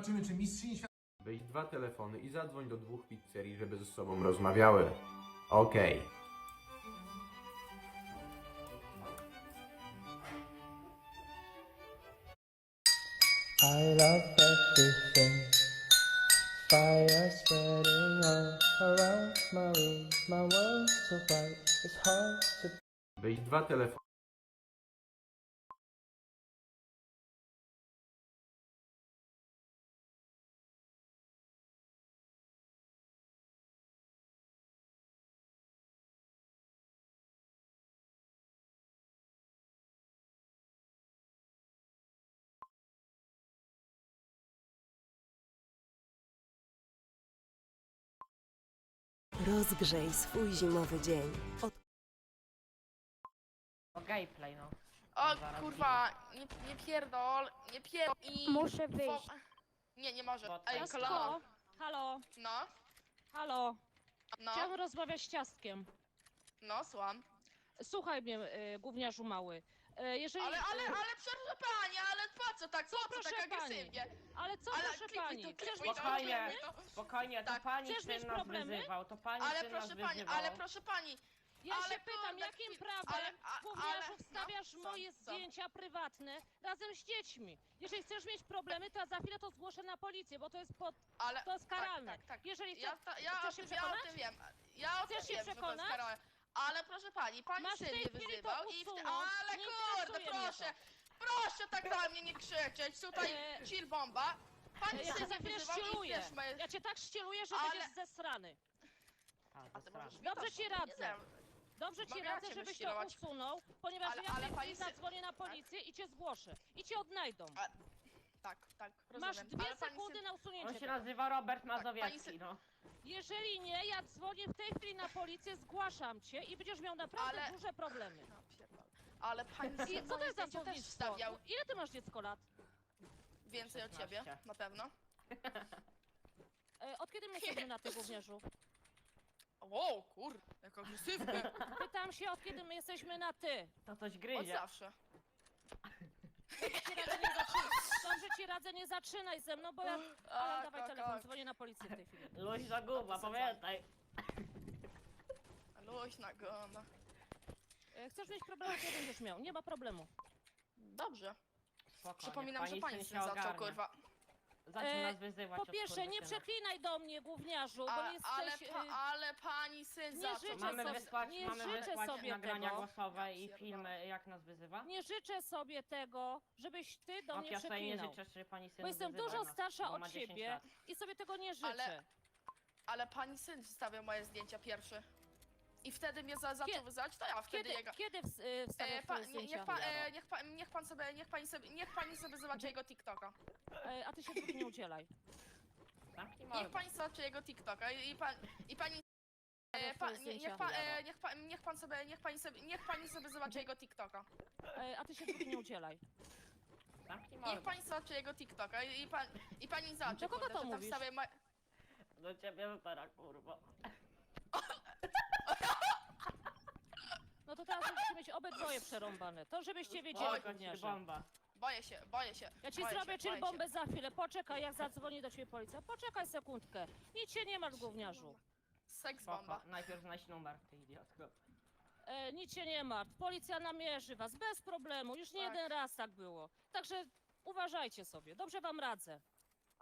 Zobaczymy, czy mistrzyni świata Weź dwa telefony i zadzwoń do dwóch pizzerii, żeby ze sobą rozmawiały. Okej. I love everything. Fire spreading all around my room. My world's so bright, it's hard to Weź dwa telefony. Rozgrzej swój zimowy dzień. Od O gameplay, no. O Zaraz kurwa, nie, nie pierdol, nie pierdol i... Muszę fo- wyjść. Nie, nie może. Ej. Ciastko, halo, No, halo. no, Chciałam rozmawiać z ciastkiem. no, słucham. Słuchaj mnie, y, gówniarzu mały. Y, jeżeli, Ale, ale, ale proszę pani, ale po co tak, po co proszę tak pani? agresywnie? ale co Ale proszę klipuj pani? to, Chcesz mieć Spokojnie. problemy? Spokojnie, to Tak. pani Chcesz mieć syn nas problemy? wyzywał, to pani Ale syn nas proszę pani, wyzywał. ale proszę pani, Ja ale się pytam, kurde, jakim chwil- prawem, ale- a- gówniarzu, ale- wstawiasz no, co, moje co? zdjęcia prywatne razem z dziećmi? Jeżeli chcesz mieć problemy, to ja za chwilę to zgłoszę na policję, bo to jest pod, ale... to jest karalne. Tak, tak, tak. Jeżeli chcesz, Ja, ta, ja, chcesz o się tym, ja o przekonać? tym wiem. Ja o tym Chcesz się wiem, że to jest przekonać? karalne. Ale proszę pani, pani Masz syn mnie wyzywał i... Usunąć. Ale Nie kurde, interesuje mnie proszę, proszę tak na mnie nie krzyczeć, tutaj Eee, chill bomba. Pani ja cię syn za mnie chwilę wyzywał i ścieluję. wiesz, moje... Ja cię tak ścieluję, że Ale- będziesz zesrany. A, A ty zasrany. możesz Dobrze ci nie radzę. wiem. Dobrze ci radzę, żebyś to wyścielować. usunął, ponieważ Ale- ja w ale tej pani zadzwonię na policję i cię zgłoszę. I cię odnajdą. Tak, tak, rozumiem. Masz dwie Ale pani sekundy syn- na On usunięcie się tego. nazywa Robert pani Mazowiecki, syn- no. Jeżeli nie, ja dzwonię w tej chwili na policję, zgłaszam cię i będziesz miał naprawdę Ale- duże problemy. Pierdolę. Ale pani I co to jest za też słownictwo? wstawiał Ile ty masz dziecko lat? więcej od ciebie, 16. na pewno. E, od kiedy my jesteśmy na ty, gówniarzu? Wow, kur, jak agresywny. Pytam się, od kiedy my jesteśmy na ty. To coś Od gryzie. zawsze. Dobrze ci radzę, nie zaczynaj. Dobrze ci radzę, nie zaczynaj ze mną, bo ja... Ale A, dawaj tak, telefon, tak. dzwonię na policję w tej chwili. Luźna guba, pamiętaj. Luźna gona. E, Chcesz mieć problemy, to będziesz miał. Nie ma problemu. Dobrze. Spokojnie, Przypominam, że pani syn syn zaczął, ogarnia. kurwa. Zaczął E, nas wyzywać Po od pierwsze, nie przeklinaj do mnie, gówniarzu, bo A, ale, pa, ale pani syn nie życzę Mamy sobie- wysłać, nie mamy życzę wysłać sobie nagrania tego. głosowe i filmy, jak nas wyzywa? Nie życzę sobie tego, żebyś ty do No, mnie ja sobie nie przeklinał. życzę, że pani syn Bo jestem wyzywa dużo nas, starsza bo ma od 10 ciebie lat. i sobie tego nie życzę. Ale- Ale pani syn wstawiał moje zdjęcia pierwszy. I wtedy mnie za, zaczął Kie- wyzywać, to ja wtedy Kiedy, jego. kiedy ws- y, wstawiasz E, pa, nie, niech, pan, e, niech, pan, niech pan sobie, niech pani sobie, niech pani sobie zobaczy jego TikToka. E, A ty się tylko nie udzielaj. Niech pani zobaczy jego TikToka i, i pan, i pani... E, pa, nie, niech, pan, e, niech, pan, niech pan sobie, niech pani sobie, niech pani sobie zobaczy jego TikToka. E, A ty się tylko nie udzielaj. Zamknij Niech mordę. pani zobaczy jego TikToka i, i, pan, i pani zobaczy, Do kogo to że tam mówisz? wstawia ma... Do ciebie teraz, kurwa. Teraz musicie mieć obydwoje przerąbane. To żebyście wiedzieli, Oj, gówniarze. bomba. Boję się, boję się. Ja ci boję zrobię się, chill boję bombę za chwilę. Poczekaj, jak zadzwoni do ciebie policja. Poczekaj sekundkę. Nic się nie masz, gówniarzu. się. Seks Spoko. bomba. Najpierw znajdź numer, ty idiotko. E, nic się nie martw. Policja namierzy was bez problemu. Już nie Tak. jeden raz tak było. Także uważajcie sobie. Dobrze wam radzę.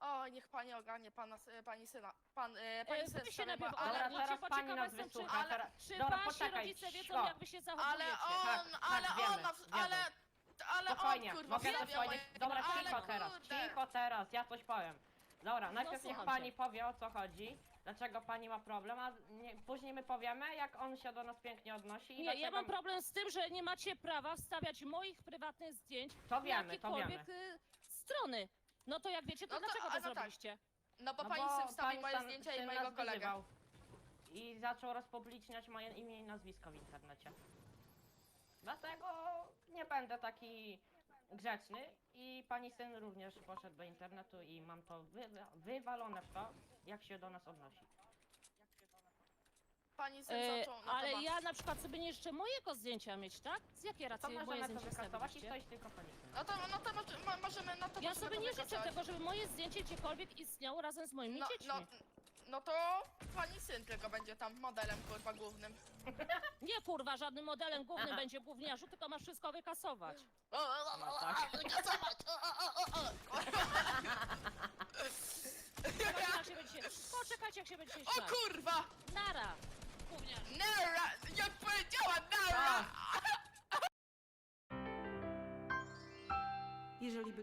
O, niech pani ogarnie pana, s- pani syna. Pan, e, pani E, syn wy się ma... Ale, ogarnijcie, teraz pani nas jestem, czy- wysłucha. ale- teraz... Czy Dobra, wasi poczekaj, rodzice wiedzą, cicho. jak wy się ale zachowujecie? on, Tak, ale tak, on, wiemy, na- ale... Ale Spokojnie, on, kurwa, mogę coś powiedzieć? Dobra, ale cicho teraz, kurde. cicho teraz, ja coś powiem. Dobra, najpierw niech słucham pani cię. powie o co chodzi, dlaczego pani ma problem, a nie, później my powiemy, jak on się do nas pięknie odnosi i Nie, dlaczego... ja mam problem z tym, że nie macie prawa wstawiać moich prywatnych zdjęć To na wiemy, to wiemy. jakiekolwiek y, strony. No to jak wiecie, to No to- dlaczego a to no tak. zrobiliście? No bo No pani wstawił pani moje syn- zdjęcia i syn mojego nas kolegę. wyzywał. I zaczął rozpubliczniać moje imię i nazwisko w internecie. Dlatego nie będę taki grzeczny i pani syn również poszedł do internetu i mam to wy, wywalone w to, jak się do nas odnosi. Pani E, zaczął na ale temat. ja na przykład sobie nie jeszcze mojego zdjęcia mieć, tak? Z jakiej To racji moje możemy to zdjęcie wykasować i wstawiliście? stoić tylko pani syn. No to, no to może, mo- możemy, no to Ja możemy sobie to nie życzę tego, żeby moje zdjęcie gdziekolwiek istniało razem z moimi No, dziećmi. no, no to pani syn tylko będzie tam modelem kurwa głównym. Nie kurwa, żadnym modelem głównym Aha. będzie gówniarzu, tylko masz wszystko wykasować. O, o, o, No o, tak. o, wykasować, o, o, o, o. Poczekajcie jak się będzie, poczekajcie jak się będzie O śmiać. kurwa! Nara! Gówniarz. Nara! Jak powiedziała Nara! Jeżeli by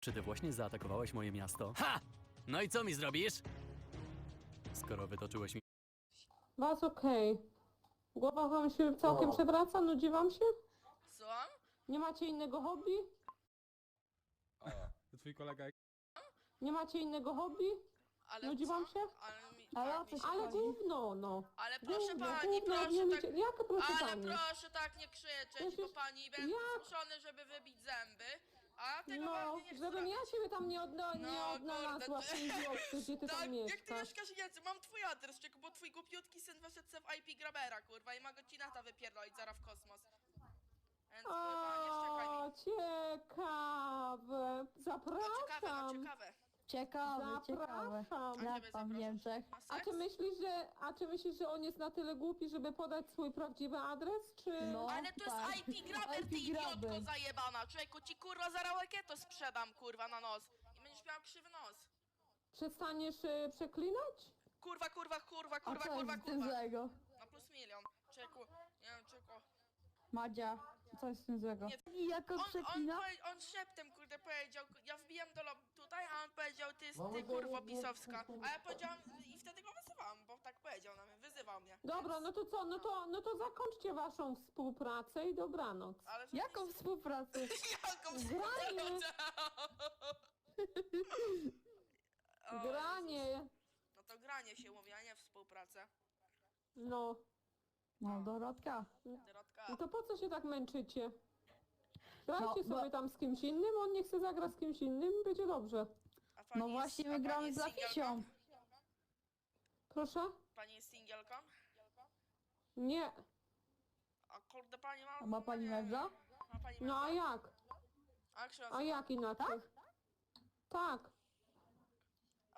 Czy ty właśnie zaatakowałeś moje miasto? Ha! No i co mi zrobisz? Skoro wytoczyłeś mi Was okej. Głowa wam się całkiem przewraca? Nudzi wam się? Słucham? Nie macie innego hobby? Twój kolega Nie macie innego hobby? Ale Nudzi co? wam się? Ale, Ale o Ale chodzi? gówno, no. ale proszę Gówno, pani, gówno, proszę nie tak... wiecie- Jakie proszę Ale pani? proszę tak nie krzyczeć, bo Przecież pani będę jak? zmuszony, żeby wybić zęby. A tego No, pani nie żebym ja siebie tam nie, odna nie No, odnalazła kurde, w tym wiosku, gdzie ty Tak, tam jak ty mieszkasz. mieszkasz mam twój adres, czego, bo twój głupiutki syn wyszedł se w IP grabera, kurwa, i ma go ci nata wypierdolić zaraz w kosmos. Więc kurwa, nie szczekaj mi. O, ciekawe. No ciekawe, no Zapraszam. ciekawe. Ciekawe, ciekawe. Zapraszam. A Jak ciebie tam w zapraszam. Niemczech? A seks? czy myślisz, że, a czy myślisz, że on jest na tyle głupi, żeby podać swój prawdziwy adres, czy... No. Ale to tak. jest IP graber, ty IP idiotko zajebana. Człowieku, ci kurwa zaraz to sprzedam, kurwa, na nos. I będziesz miał krzywy nos. Przestaniesz y, przeklinać? Kurwa, kurwa, kurwa, A kurwa, co kurwa, jest z tym kurwa. złego? Na plus milion. Człowieku, nie wiem, człowieku. Madzia, co jest z tym złego? Nie. I jako On, on, przeklina? powie- on szeptem, kurde, powiedział, ja wbijam do lob tutaj, a on powiedział, ty, kurwo pisowska. A ja powiedziałam, i wtedy go wyzywałam, bo tak powiedział na mnie, wyzywał mnie. Dobra, no to co, no to, no to zakończcie waszą współpracę i dobranoc. Ale Jaką współpracę? Jaką Granie. O, Granie, No to granie się mówi, a nie współpracę. no. No, Dorotka. Dorotka. No to po co się tak męczycie? Grajcie No, bo- sobie tam z kimś innym, on niech se zagra z kimś innym będzie dobrze. A pani No jest- właśnie, a my pani gramy jest z singielką? Lafisią. Proszę? Pani jest singielką? Nie. A kurde, pani ma... A ma pani nie, męża? Ma pani No a męża? jak? A jak się A nazywa? jak inaczej? Tak.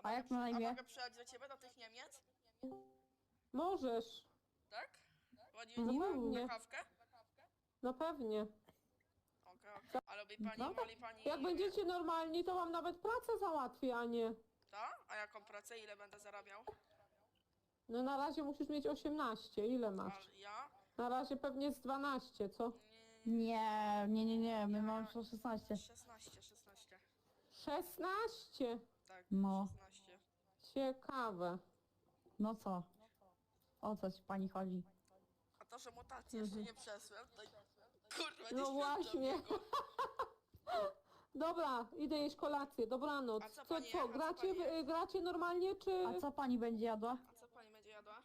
A jak ma na A imię? mogę przyjechać do ciebie, do tych Niemiec? Możesz. Tak? Ładnie No no, na kawkę? No pewnie. Okej, okej. A lubi pani, No. woli pani... Jak będziecie normalni, to wam nawet pracę załatwię, a nie. Ta? A jaką pracę? Ile będę zarabiał? No na razie musisz mieć 18. Ile A masz? ja? Na razie pewnie z 12, co? Nie, Nie, nie, nie, nie, my mamy po 16. 16, 16. 16? Tak, No. 16. Ciekawe. No co? O co ci pani chodzi? A to, że mutację jeszcze nie przesłem, to... Kurwa, nie No właśnie. Dobra, idę jeść kolację. Dobranoc. A co pani- co, a co gracie, pani- y, gracie normalnie, czy... A co pani będzie jadła? A co pani będzie jadła?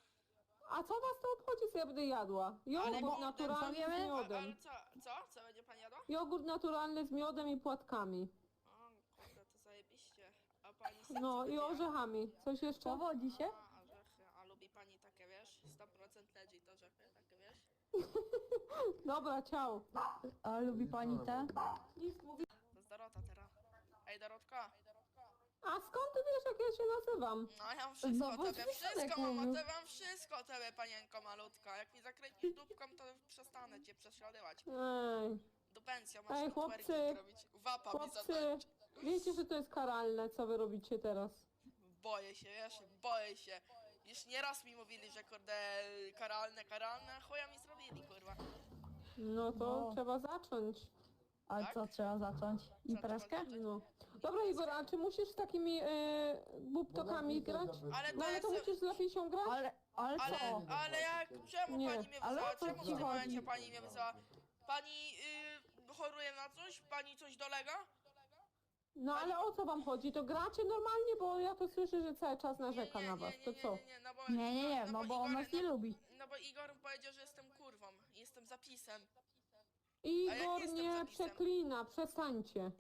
A co was to obchodzi, co ja będę jadła? Jogurt kurde, naturalny z powiemy? A, miodem. ale co? Co? Co będzie pani jadła? Jogurt naturalny z miodem i płatkami. O, kurde, to zajebiście. A pani No co i będzie orzechami. Coś jeszcze? Powodzi się? A, orzechy. A lubi pani takie, wiesz? 100% legit orzechy, takie, wiesz? Dobra, ciao. A lubi pani te? To jest Dorota teraz. Ej, Dorotka. A skąd ty wiesz, jak ja się nazywam? No ja mam wszystko o tobie, wszystko mam o mówił. tobie, mam wszystko o tobie, panienko malutka. Jak mi zakręcisz dupką, to przestanę cię prześladować. Ej, Do masz Ej, chłopcy, twerki robić. Wapa mi chłopcy, zatańczy. wiecie, że to jest karalne, co wy robicie teraz. Boję się, wiesz, boję się. Już nieraz mi mówili, że kurde, karalne, karalne, a chuja mi zrobili, kurwa. No to No. trzeba zacząć. Ale Tak? co trzeba zacząć? Imprezkę? No. Dobra Igor, a czy musisz z takimi e, bubtokami grać? Ale No to ale to jest... musisz z Lafisią grać? Ale, ale Ale, co? ale jak, czemu Nie, pani mnie ale wyzwała? o co Czemu w ci tym chodzi? momencie pani mnie wyzwała? Pani y, choruje na coś? Pani coś dolega? No ale o co wam chodzi? To gracie normalnie, bo ja to słyszę, że cały czas narzeka nie, na was. nie, To co? Nie, nie, no bo, Nie, nie, nie, no bo on Igor, nas nie no, lubi. no bo Igor powiedział, że kurwą zapisem, zapisem. Igor nie zapisem. przeklina, przestańcie.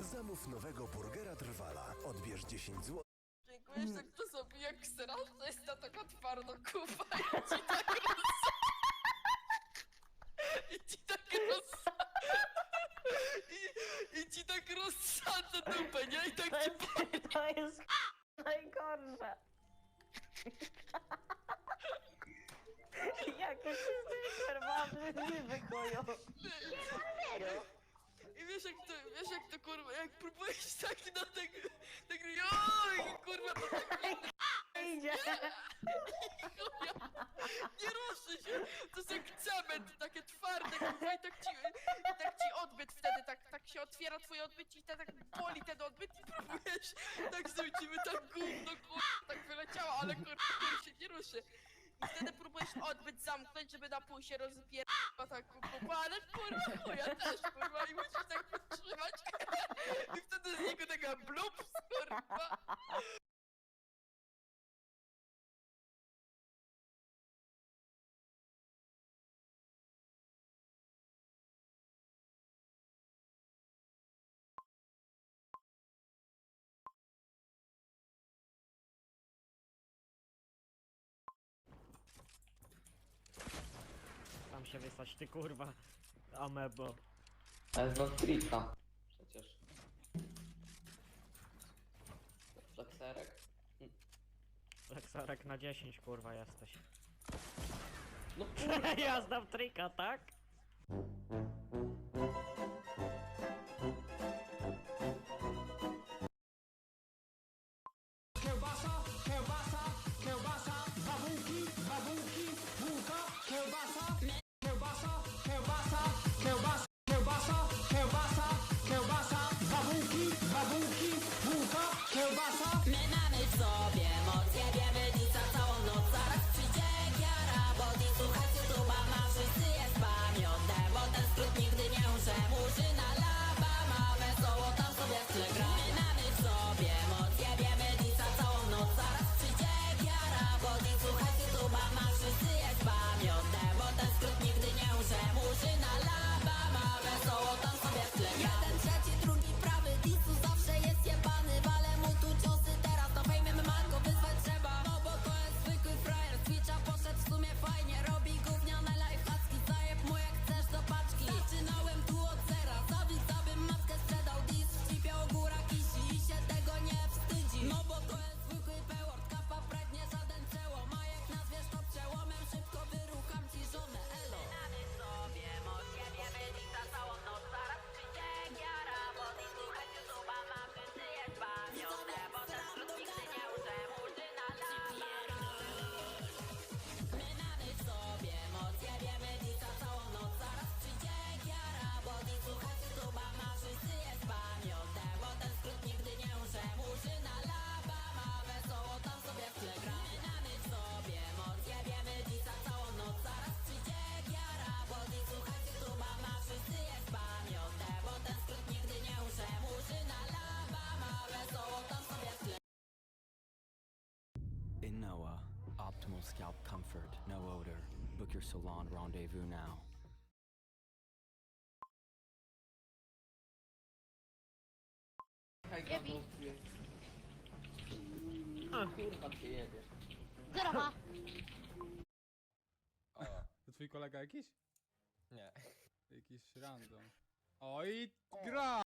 Zamów nowego burgera Trwala. Odbierz 10 zł. Dziękuję, że tak to sobie jak ksera, to jest ta taka twarda kupa. byłeś taki na tego... Tak, oj, kurwa, to tak nie, Idzie. nie ruszy się! To jest jak cement, takie twarde, kurwa, i tak ci, tak ci odbyt wtedy, tak, tak się otwiera twoje odbycie i te, tak boli ten odbyt i próbujesz, tak zrobimy, tak gówno, kurwa, tak wyleciało, ale kurwa, kurwa się nie ruszy. I wtedy próbujesz odbyt zamknąć, żeby na pół się rozpierdala no tak, kurwa, ale kurwa, chuja też, kurwa. się wysłać, ty kurwa. Amebo. Ale do trika. Przecież. Flexerek. Hm. Lexarek na 10 kurwa jesteś. No kurwa. ja znam trika, tak? Kiełbasa, kiełbasa, kiełbasa, dwa bułki, dwa bułki, bułka, kiełbasa. optimal scalp comfort, no odor. Book your salon rendezvous now. Gabi. Kurwa. O, to twój kolega jakiś? Nie. Jakiś random. Oj, gra!